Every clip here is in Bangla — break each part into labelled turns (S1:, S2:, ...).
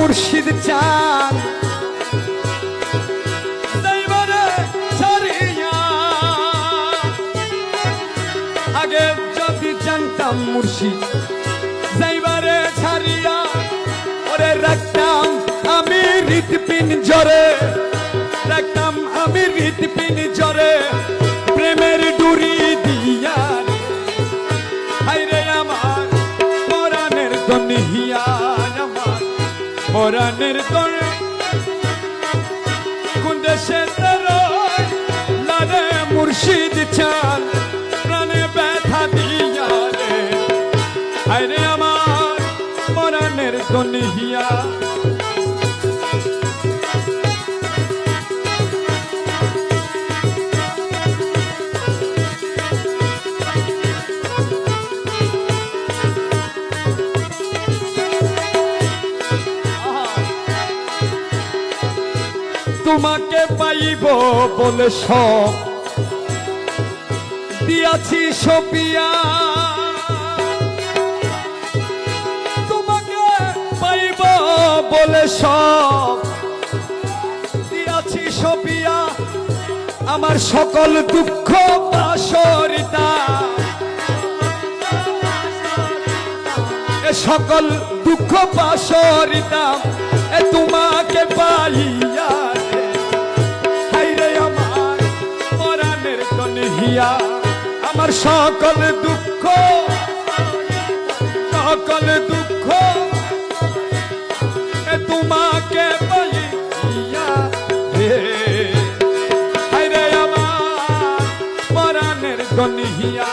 S1: মুর্শিদ চান আগে যদি জানতাম মুর্শিদ যাইবারে ছাড়িয়া ওরে রাখতাম আমি হৃদপিন জরে রাখতাম আমি হৃদপিন জরে পরাণের দনে কোন দেশে লারে মুর্শিদ চাল প্রাণে ব্যথা দিয়া রে হাইরে আমার পরাণের দনিয়া তোমাকে পাইব বলে সব দিয়াছি সপিয়া। তোমাকে পাইব বলে সব দিয়াছি সপিয়া, আমার সকল দুঃখ এ সকল দুঃখ বাসরিতাম কনহিয়া আমার সকল দুঃখ সকল দুঃখ তোমাকে বলিয়া হাইরে আমার পরাণের কনহিয়া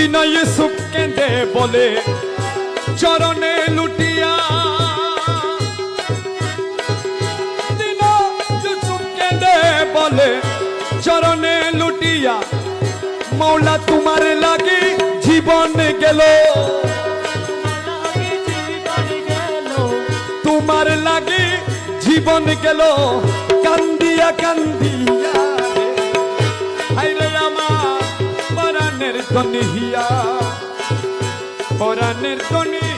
S1: দিন ইউসুফ কেঁদে বলে, চরণে লুটিয়া। দিন ইউসুফ কেঁদে বলে, চরণে লুটিয়া। মৌলা, তোমার লাগি জীবন গেল। তোমার লাগি জীবন গেল। কান্দিয়া কান্দিয়া আমার। পরাণের দনিয়া পরাণের দনি